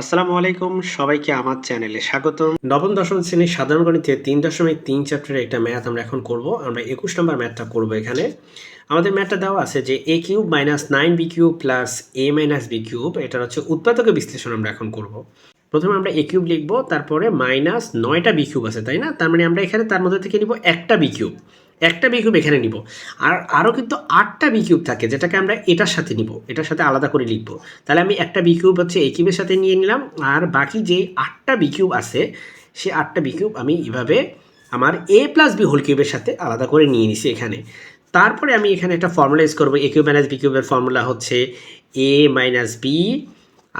আসসালামু আলাইকুম, সবাইকে আমার চ্যানেলে স্বাগতম। নবম, দশম শ্রেণির সাধারণ গণিতে তিন দশমিক তিন চ্যাপ্টারের একটা ম্যাথ আমরা এখন করব। আমরা একুশ নম্বর ম্যাথটা করব এখানে। আমাদের ম্যাথটা দেওয়া আছে যে A cube minus nine B cube plus A minus B cube, এটার হচ্ছে উৎপাদকের বিশ্লেষণ আমরা এখন করব। প্রথমে আমরা এ কিউব লিখব, তারপরে মাইনাস নয়টা বি কিউব আছে, তাই না? তার মানে আমরা এখানে তার মধ্যে থেকে নিব একটা বি কিউব। একটা বি কিউব এখানে নিব। আর আরও কিন্তু আটটা বি কিউব থাকে যেটাকে আমরা এটার সাথে নিব। এটার সাথে আলাদা করে লিখব। তাহলে আমি একটা বি কিউব হচ্ছে এ কিউবের সাথে নিয়ে নিলাম। আর বাকি যে আটটা বি কিউব আছে, সে আটটা বি কিউব আমি এভাবে আমার এ প্লাস বি হোল কিউবের সাথে আলাদা করে নিয়ে নিছি এখানে। তারপরে আমি এখানে একটা ফর্মুলা ইউজ করব। এ কিউব মাইনাস বি কিউবের ফর্মুলা হচ্ছে এ মাইনাস বি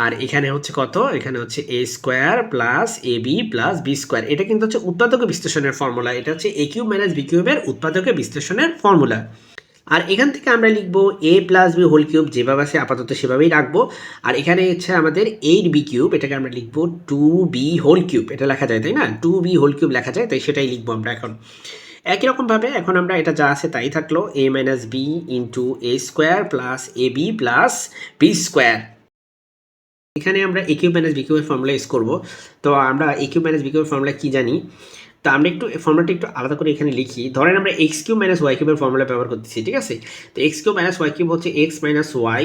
আর এখানে হচ্ছে কত? এখানে হচ্ছে A square plus A B plus B square এটা কিন্তু হচ্ছে উৎপাদক বিশ্লেষণের ফর্মুলা এটা হচ্ছে এ কিউব মাইনাস বি কিউবের উৎপাদক বিশ্লেষণের ফর্মুলা আর এখান থেকে আমরা লিখব A plus B whole cube যেভাবে আছে আপাতত সেভাবেই রাখব। আর এখানে হচ্ছে আমাদের এইট বি কিউব এটাকে আমরা লিখব টু বি হোল কিউব এটা লেখা যায়, তাই না? টু বি হোল কিউব লেখা যায়, তাই সেটাই লিখব আমরা এখন। একই রকমভাবে এখন আমরা এটা যা আছে তাই থাকল A minus B into A square plus A B plus B square এখানে আমরা এ কিউব মাইনাস বি কিউবের ফর্মুলা ইউজ করব। তো আমরা এ কিউব মাইনাস বি কিউবের ফর্মুলা কী জানি? তো আমরা একটু ফর্মুলাটা একটু আলাদা করে এখানে লিখি। ধরেন আমরা এক্স কিউ মাইনাস ওয়াই কিউবের ফর্মুলা ব্যবহার করতেছি, ঠিক আছে? তো X cube minus Y cube হচ্ছে এক্স মাইনাস ওয়াই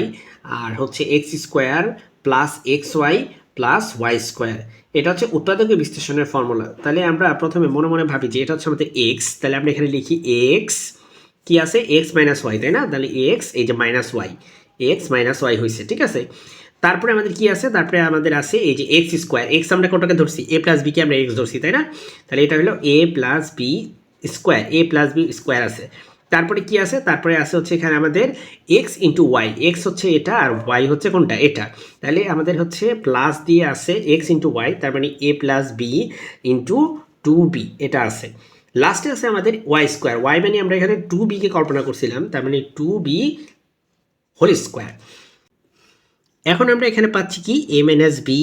আর হচ্ছে X square plus X Y plus Y square এটা হচ্ছে উৎপাদকের বিশ্লেষণের ফর্মুলা তাহলে আমরা প্রথমে মনে মনে ভাবি যে এটা হচ্ছে আমাদের এক্স তাহলে আমরা এখানে লিখি এক্স কি আছে? এক্স মাইনাস ওয়াই তাই না? তাহলে এক্স এই যে minus Y X minus Y হয়েছে ঠিক আছে? তারপরে আমাদের কি আছে? তারপরে আমাদের আছে এই যে এক্স স্কোয়ার এক্স আমরা কোনটাকে ধরছি? এ প্লাস বিকে আমরা এক্স ধরছি, তাই না? তাহলে এটা হলো A plus B square A plus B square আছে। তারপরে কি আছে? তারপরে আছে হচ্ছে এখানে আমাদের এক্স ইন্টু ওয়াই এক্স হচ্ছে এটা আর ওয়াই হচ্ছে কোনটা? এটা। তাহলে আমাদের হচ্ছে প্লাস দিয়ে আছে এক্স ইন্টু ওয়াই তার মানে A plus B into two B এটা আছে। লাস্টে আছে আমাদের ওয়াই স্কোয়ার ওয়াই মানে আমরা এখানে টু বিকে কল্পনা করছিলাম, তার মানে টু বি হোল স্কোয়ার এখন আমরা এখানে পাচ্ছি কি? এ মাইনাস বি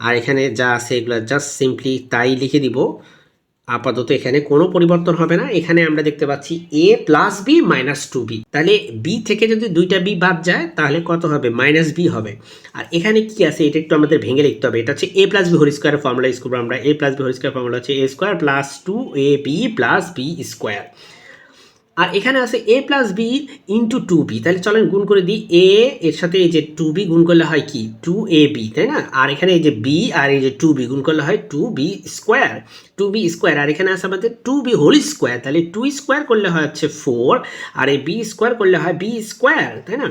আর এখানে যা আছে এগুলো জাস্ট সিম্পলি তাই লিখে দিব। আপাতত এখানে কোনো পরিবর্তন হবে না। এখানে আমরা দেখতে পাচ্ছি A plus B minus two B তাহলে বি থেকে যদি দুইটা বি বাদ যায়, তাহলে কত হবে? মাইনাস বি হবে। আর এখানে কি আছে? এটা একটু আমাদের ভেঙে লিখতে হবে। এটা হচ্ছে A plus B whole square formula use করব আমরা A plus B whole square formula হচ্ছে A square plus two A B plus B square আর এখানে আছে A plus B into two B তাহলে চলেন গুণ করে দিই এ এর সাথে এই যে টু বি গুণ করলে হয় কি? টু এ বি তাই না? আর এখানে এই যে বি আর এই যে টু বি গুণ করলে হয় two B square two B square আর এখানে আছে আমাদের টু বি হোল স্কোয়ার তাহলে টু স্কোয়ার করলে হয় হচ্ছে ফোর আর এই বি স্কোয়ার করলে হয় বি স্কোয়ার তাই না?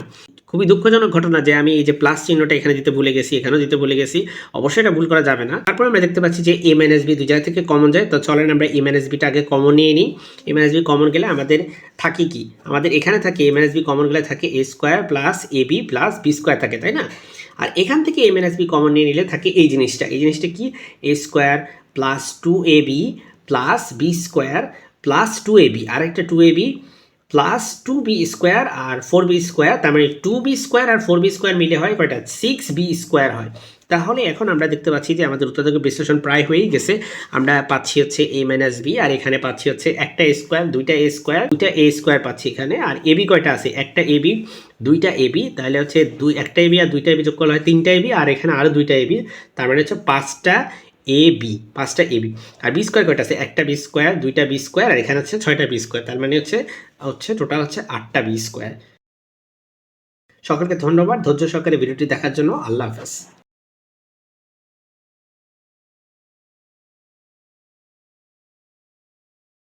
খুবই দুঃখজনক ঘটনা যে আমি এই যে প্লাস চিহ্নটা এখানে দিতে ভুলে গেছি, এখানেও দিতে ভুলে গেছি। অবশ্যই এটা ভুল করা যাবে না। তারপর আমরা দেখতে পাচ্ছি যে এম এন এস বি দুই জায়গা থেকে কমন যায়। তো চলেন আমরা এম এন এস বিটা আগে কমন নিয়ে নিই। M N S B common গেলে আমাদের থাকে কি? আমাদের এখানে থাকে M N S B common গেলে থাকে A square plus A B plus B square থাকে, তাই না? আর এখান থেকে M N S B common নিয়ে নিলে থাকে এই জিনিসটা। এই জিনিসটা কি? A square plus two A B plus B square plus two A B আরেকটা two A B plus two B square R four B square তার মানে টু বি স্কোয়ার আর ফোর বি স্কোয়ার মিলে হয় কয়টা? সিক্স বি স্কোয়ার হয়। তাহলে এখন আমরা দেখতে পাচ্ছি যে আমাদের উৎপাদক বিশ্লেষণ প্রায় হয়েই গেছে। আমরা পাচ্ছি হচ্ছে এ মাইনাস বি আর এখানে পাচ্ছি হচ্ছে একটা স্কোয়ার দুইটা এ স্কোয়ার দুইটা এ স্কোয়ার পাচ্ছি এখানে। আর এ বি কয়টা আছে? একটা এ বি দুইটা এ বি তাহলে হচ্ছে দুই, একটা এ বি আর দুইটা এ বি যোগ করলে হয় তিনটা বি আর এখানে আরও দুইটা এ বি তার মানে হচ্ছে পাঁচটা এ বি পাঁচটা এ বি আর বি স্কোয়ার কয়টা আছে? একটা বি স্কোয়ার দুইটা বি স্কোয়ার আর এখানে হচ্ছে ছয়টা বি স্কোয়ার তার মানে হচ্ছে হচ্ছে টোটাল হচ্ছে আটটা বি স্কোয়ার সকলকে ধন্যবাদ। ধৈর্য সহকারে ভিডিওটি দেখার জন্য আল্লাহ হাফেজ।